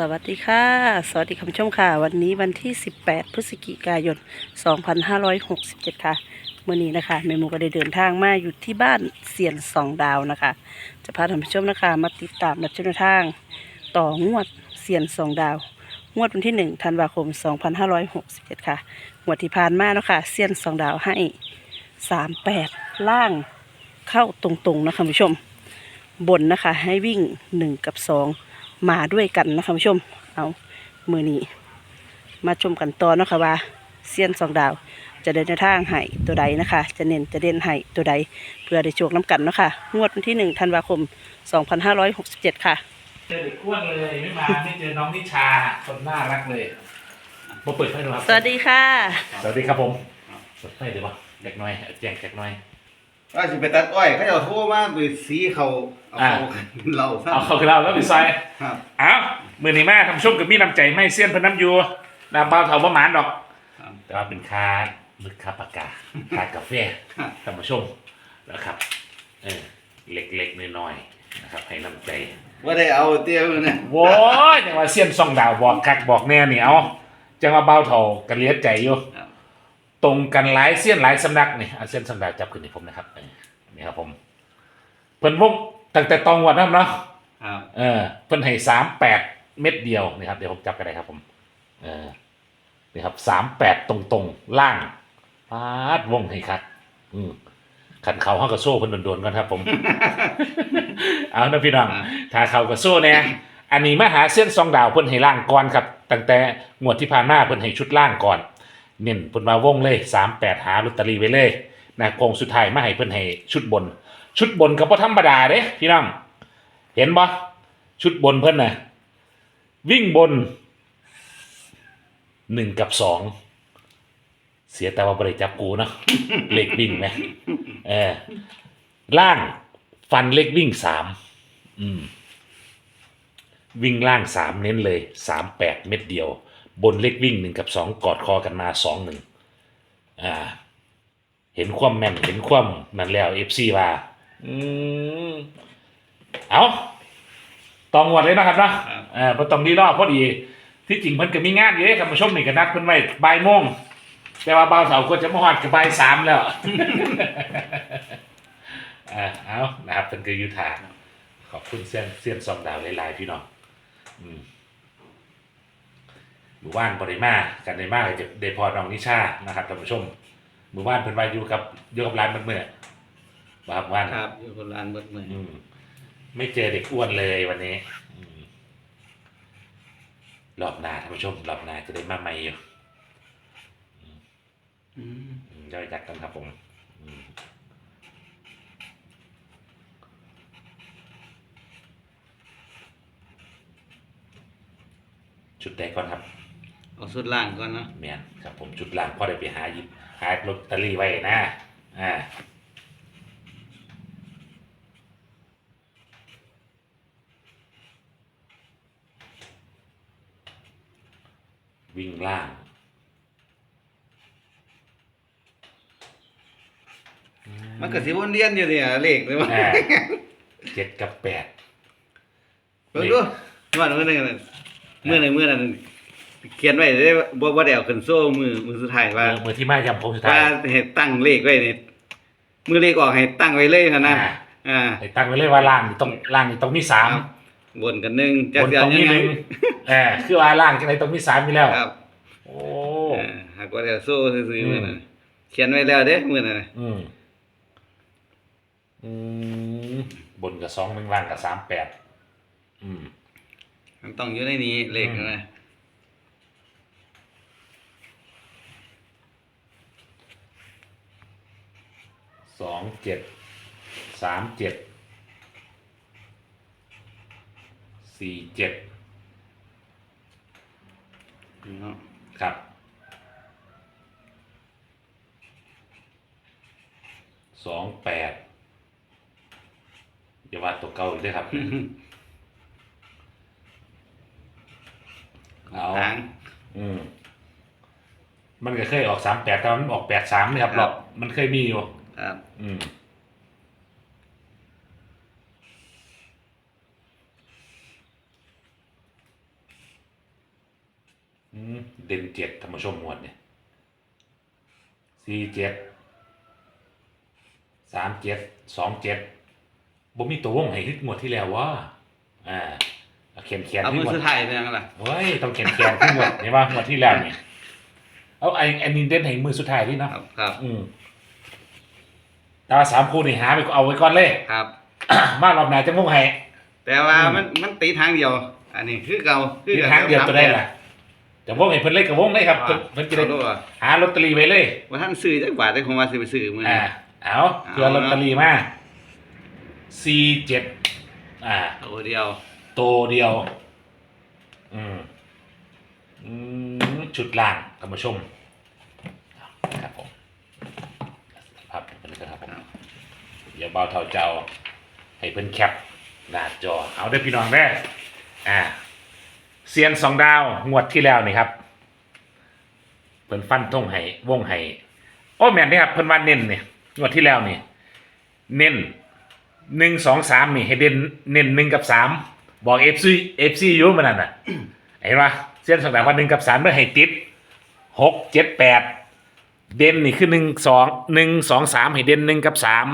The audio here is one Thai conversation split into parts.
สวัสดีค่ะ สวัสดีคุณผู้ชมค่ะ วันนี้วันที่ 18 พฤศจิกายน 2567 ค่ะเมื่อนี้นะคะแม่หมูก็ได้เดินทางมาอยู่ที่บ้านเสียนสองดาวนะคะ จะพาท่านผู้ชมนะคะ มาติดตามรับชมทาง ต่องวดเสียนสองดาว งวดวันที่ 1 ธันวาคม 2567 ค่ะงวดที่ผ่านมาเนาะคะเสียนสองดาวให้ 38 ล่างเข้าตรงๆนะคะคุณผู้ชม บนนะคะให้วิ่ง 1 กับ 2 มาด้วยกันนะคะคุณผู้ชม เอามือนี้ มาชมกันต่อเนาะคะว่าเซียนสองดาว จะเดินในทางให้ตัวใดนะคะ จะเน้นจะเด่นให้ตัวใด เพื่อได้โชคน้ำกันเนาะค่ะงวดวันที่1ธันวาคม 2567 ค่ะ เจอเด็กอ้วนเลยไม่มาไม่เจอน้องนิชาคนน่ารักเลยมาเปิดไฟดูครับ สวัสดีค่ะ สวัสดีครับผมเปิดไฟเดี๋ยววะเด็กน้อยแจ้งเด็กน้อย ว่าสิไปตัดอ้อยเขาจะโทรมาไปสีเขา เอาอ่าเขาเราซะเอาเข้าคือเราแล้วไปซอยครับเอ้ามือนี้แม่ทำชุ่มกับมีน้ำใจไม่เสี้ยนเพนน้ำอยูนาเบาเถาประมาณดอก ครับ แต่ว่าเป็นค่ามึกค่าปากกาค่ากาแฟครับ ท่านผู้ชมนะครับเออเล็กๆน้อยๆนะครับ ให้น้ำใจ ว่าได้เอาเตี้ยมือเนี่ยโว้ยจังว่าเสี้ยนซองดาวบอกคักบอกแน่นี่เอาจังว่าเบาเถากันเลียดใจอยู่ ครับตรงกันหลายเสี้ยนหลายสำนักนี่เอาเสี้ยนซองดาวจับขึ้นให้ผมนะครับเออนี่ครับผม เพิ่นวง ตั้งแต่ตองวัดนั่นเนาะครับเออเพิ่นให้สามแปดเม็ดเดียวนี่ครับเดี๋ยวผมจับกันได้ครับผมเออนี่ครับสามแปดตรงๆ ล่างปาดวงให้คัดอืมขันเขาห้องกระโซ่เพิ่นโดนๆก่อนครับ ผม เอานะพี่น้องถ้าเขาก็สู้เนี่ยอันนี้มาหาเส้นซองดาวเพิ่นให้ล่างก่อนครับตั้งแต่งวดที่ผ่านมาเพิ่นให้ชุดล่างก่อนเน้นเพิ่นมาวงเลยสามแปดหาลอตเตอรี่ไว้เลยนะโคงสุดท้ายมาให้เพิ่นให้ชุดบน ชุดบนก็บ่ธรรมดาเด้พี่น้องเห็นบ่ชุดบนเพิ่นน่ะวิ่งบนหนึ่งกับสองเสียแต่ว่าบริจับกูเนาะเลขวิ่งไหมเออล่างฟันเลขวิ่งสามอืมวิ่งล่างสามเน้นเลยสามแปดเม็ดเดียว บนเล็กวิ่งหนึ่งกับสองกอดคอกันมาสองหนึ่งอ่า เห็นความแม่นเห็นความนั่นแล้วเอฟซีว่า อืมเอาตองวดเลยนะครับนะครับเออพอตองนี้รอบพอดี ที่จริงเพิ่นก็มีงานอยู่เด้ท่านผู้ชมนี่ก็นัดเพิ่นไว้บ่ายโมงแต่ว่าบ่าวเสาร์ก็จะมาฮอดกับบ่ายสามแล้วอ่าเอานะครับเป็นคือยุทธาขอบคุณเซียนเซียนซองดาวหลายๆพี่น้องอืมหมู่บ้านปริมากันในมากจะเดพอน้องนิชานะครับท่านผู้ชมหมู่บ้านเพิ่นว่าอยู่กับอยู่กับร้านเมื่อเมื่อ บ่ครับว่านครับอยู่คนร้านเบิดมืออืมไม่เจอเด็กอ้วนเลยวันนี้อืมรอบหน้าท่านผู้ชมรอบหน้าจะได้มาใหม่อยู่อืมอืมย่อยจักกันครับผมอืมชุดใดก่อนครับ เอาสุดล่างก่อนเนาะเมียนครับผมชุดหลังพ่อได้ไปหาหยิบหาลอตเตอรี่ไว้นะ อ่า วิ่งล่าง มันก็สิวนเวียนอยู่เนี่ยเลขเลยว่าอ่า เจ็ดกับแปด เบิ่งดูว่ามื้อนึงนั่นมื้อนึงมื้อนั้นเขียนไว้ได้บ่บ่ได้เอาขึ้นโซ่มือมือสุดท้ายว่าเมื่อที่มายำโค้งสุดท้าว่ายให้ตั้งเลขไว้นี่มือเลขออกให้ตั้งไว้เลยหั่นนะอ่าอ่า ไอ้ตั้งไว้เลยว่าล่างนี่ต้องล่างนี่ต้องมีสามบ นกันหนึ่งบนตรงนี้หนึ่งเออคือว่าล่างจังไหนต้องมีสามอยู่แล้วครับ โอ้อ่าหากว่าจะสู้ซื้อๆมือนั้นเขียนไว้แล้วเด้มือนั้นอืมอืมบนกับสองหนึ่งล่างกับสามแปดอืมมันต้องอยู่ในนี้เลขนะสองเจ็ดสามเจ็ด สี่เจ็ดเนาะครับสองแปดอย่าว่าตัวเก่าอีกด้วยครับ เอาทาง อืมมันก็เคยออกสามแปดตอนมันออกแปดสามนะครับครับรอบมันเคยมีอยู่ ครับ อืม เด่นเจ็ดธรรมชมหมวดเนี่ยสี่เจ็ดสามเจ็ดสองเจ็ดบ่มีตัววงให้ฮึดงวดที่แล้วว่าอ่าเอาเขียนเขียนเอาที่มืองวดสุดท้ายเป็นยังไงล่ะเฮ้ยต้องเขียนเขียนที่งวดนี่ว่างวดที่แล้วนี่เอาไอ้ไอ้นี่เด่นให้มือสุดท้ายที่เนาะครับครับ อืมแต่ว่าสามคู่นี่หาไปเอาไว้ก่อนเลยครับ มารอบหน้าจะงงให้แต่ว่าอืมมันมันตีทางเดียว อันนี้คือเก่าคืคือทางเดียวตัวได้ล่ะ จะวงให้เพิ่นเล่นกับวงได้ครับเพิ่นเพิ่นจะได้เอาด้วยว่าหาลอตเตอรี่ไว้เลย ว่าท่านซื้อจักบาทได้คงว่าซื้อไปซื้อมื้ออ่านี้ เอาเพื่อลอตเตอรี่มาสี่เจ็ดอ่า โอ้เดียวตัวเดียว อืมอืมชุดล่างท่านผู้ชมครับผมครับเป็นครับผมอย่าเบาเท่าเจ้า ให้เพิ่นแคปหน้าจอ เอาได้อพี่น้องได้ออ่า เซียนสองดาวงวดที่แล้วนี่ครับเพิ่นฟันทงให้วงให้โอ้แม่นนี่ครับเพิ่นว่าเน้นเนี่ยงวดที่แล้วนี่เน้นหนึ่งสองสามนี่ให้เด่นเน้นหนึ่งกับสามบอกเอฟซีเอฟซีอยู่มันนั่นน่ะเห็นปะเส้นสองดาวว่าหนึ่งกับสามเมื่อให้ติดหกเจ็ดแปดเด่นนี่คือหนึ่งสองหนึ่งสองสามให้เด่นหนึ่งกับสาม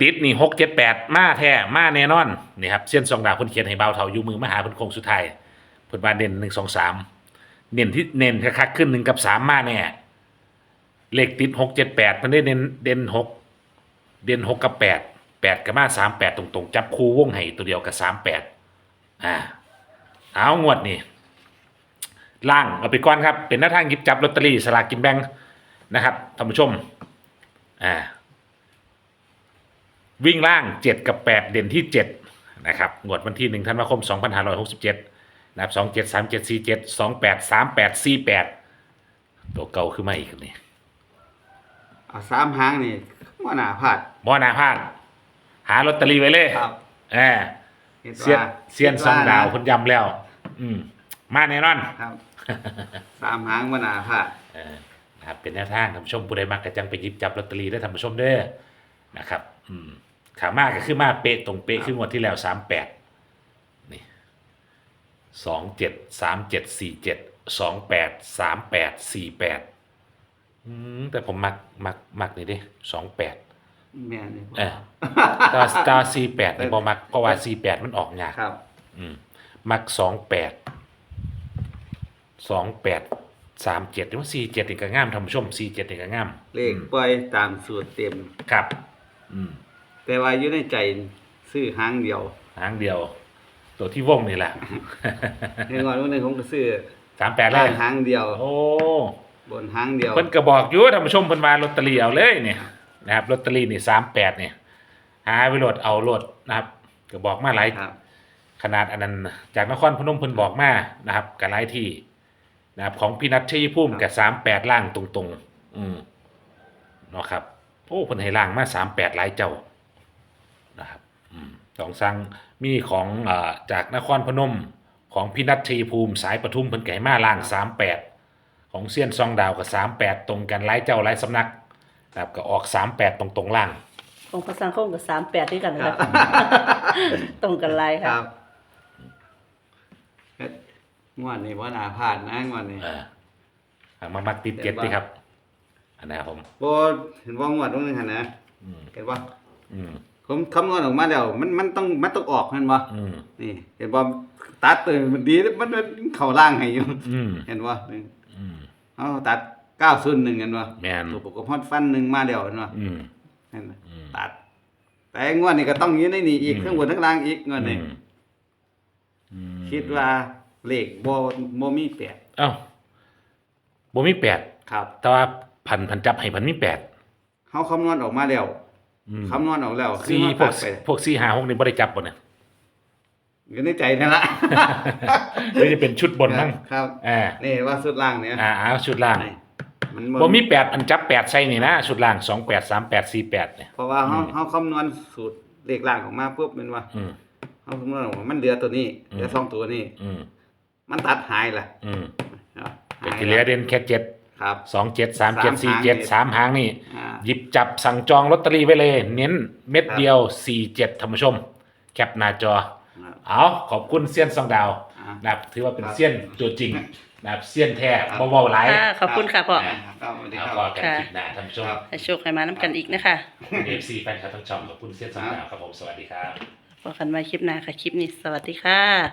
ติดนี่หกเจ็ดแปดมาแท้มาแน่นอนนี่ครับเส้นสองดาวพิ่นเขียนให้เบาเท่าอยู่มือมาหาเพิ่นคงสุดท้ายเพิ่นว่าเด่นหนึ่งสองสามเน้นที่เน้นคักขึ้นหนึ่งกับสามมาแน่เลขติดหกเจ็ดแปดเพิ่นได้เด่นเด่นหกเด่นหกกับแปดแปดกับมาสามแปดตรงๆ จับคู่วงให้ตัวเดียวกับสามแปดอ่าเอางวดนี่ล่างเอาไปก่อนครับ เป็นหน้าทางหยิบจับลอตเตอรี่สลากกินแบ่งนะครับท่านผู้ชมอ่า วิ่งล่างเจ็ดกับแปดเด่นที่เจ็ดนะครับงวดวันที่หนึ่งธันวาคมสองพันห้าร้อยหกสิบเจ็ดนะครับสองเจ็ดสามเจ็ดสี่เจ็ดสองแปดสามแปดสี่แปดตัวเก่าขึ้นมาอีกนี่เอาสามหางนี่ว่าหน้าพลาดมอนาพลาด หาลอตเตอรี่ไว้เลยครับเออคิดเซียนว่าเซียนซองดาวคิเพิ่นย้ำแล้ว อืมมาแน่นอนครับสามหางว่าหน้าพลาดเออนะครับเป็นแนวทางท่านผู้ชมผู้ใดมักก็จังไปหยิบจับลอตเตอรี่ได้ท่านผู้ชมเด้อนะครับ อืม ขามากก็คือมาเป๊ะตรงเป๊ะคืองวดที่แล้วสามแปดนี่สองเจ็ดสามเจ็ดสี่เจ็ดสองแปดสามแปดสี่แปดอืมแต่ผมมักมักมักนี่เดิสองแปดแม่นี่เออตาตาสี่แปดนี่บ่มักเพราะว่าสี่แปดมันออกยากครับ อืมมักสองแปดสองแปดสามเจ็ดหรือว่าสี่เจ็ดนี่ก็งามท่านผู้ชมสี่เจ็ดนี่ก็งามเลขปล่อยตามสูตรเต็มครับ อืม แต่ว่าอยู่ในใจซื้อหางเดียวหางเดียว ตัวที่วงนี่แหละในงอนวันหนึงผมก็ซื้อสามแปดเลล่ายงหางเดียว โอ้บนหางเดียวเพิ่นก็บอกอยู่ท่านผู้ชมเพิ่นว่าลอตเตอรี่เอาเลยเนี่ยนะครับลอตเตอรี่นี่สามแปดเนี่ยหาไปโหลดเอาโหลดนะครับ ก็บอกมาหลาย ครับ ขนาดอันนั้นจากนครพนมเพิ่นบอกมานะครับกับหลายที่นะครับของพี่นัทชัยภูมิกับสามแปดล่างตรงๆ อืมเนาะครับโอ้เพิ่นให้ล่างมาสามแปดหลายเจ้านะครับอืม สองสั่งมีของอ่าจากนครพนมของพี่นัทชัยภูมิสายปทุมเพิ่นไก่มาล่างสามแปดของเซียนซองดาวกับสามแปดตรงกันหลายเจ้าหลายสำนักนะครับก็ออกสามแปดตรงๆล่างของภาษาคงกับสามแปดด้วยกันนะครับ ตรงกันไลายคค่ะรับงวดนี้ว่าหน้าพลาดนะงวดนี้เอออะมามักติดเจ็ดดีครับ อันนะครับผมบ่เห็นว่างวดตรงนึงหั่นนะอืมเห็นบ่อืม ผมคำนวณออกมาแล้วมันมันต้องมันต้องออกเห็นบ่อืมนี่ เห็นบ่ตัดตัวมันดีมันมันเข้าล่างให้อยู่อืมเห็นบ่นี่อืมเอาตัด901เห็นบ่แม่นตัวประกอบฮอดฟันหนึงมาแล้วเห็นบ่อืมเห็นบ่อืมตัด แต่งวดนี้ก็ต้องอยู่ในนี่อีกอืมทั้งบนทั้งล่างอีกงวดนี้อืมอืมคิดว่าเลขบ่บ่มีแปดเอ้าบ่มีแปดครับ แต่ว่าพันพันจับให้พันมีแปดเฮาคำนวณออกมาแล้วอืม คำนวณออกแล้วคือสี่เฮาพวตักดไปพวกสี่หาหกนี่บ่ได้จับบ่เนี่ยอยู่ในใจนั่นละหรือจะเป็นชุดบนมั้งครับ อ่านี่ว่าสุดล่างเนี่ยอ่าเอาชุดล่างนี่มันบ่มีแปดอันจับแปดใส่นี่นะชุดล่างสองแปดสามแปดสี่แปดเนี่ยเพราะว่าเฮาอืมเฮาคำนวณสูตรเลขล่างออกมาปุ๊บเป็นว่าอืม เฮาคำนวณออกมามันเหลือตัวนี้อืมเหลือสองตัวนี้ อืมมันตัดหายล่ะอืมเอาเป็นหายที่เหลือเด่นแค่เจ็ด ครับ สองเจ็ดสามเจ็ดสี่เจ็ดสามหางนี่ อ่า หยิบจับสั่งจองลอตเตอรี่ไว้เลย เน้นเม็ดครับเดียว47ท่านผู้ชม แคปหน้าจอ ครับเอาขอบคุณเซียนซองดาวอ่า นะครับถือว่าเป็นครับเซียนตัวจริงนะครับเสี้ยนแท้บ่เว้าหลายค่ะขอบคุณค่ะพ่อครับสวัสดีเอาครับพอกันค่ะคลิปหน้าท่านผู้ชมครับ ให้โชคให้มาน้ำกันอีกนะคะ เอฟซีแฟนคลับทั้งช่องขอบคุณเสี้ยนสองดาวครับผมสวัสดีครับพบกันใหม่คลิปหน้าค่ะ คลิปนี้ สวัสดีค่ะ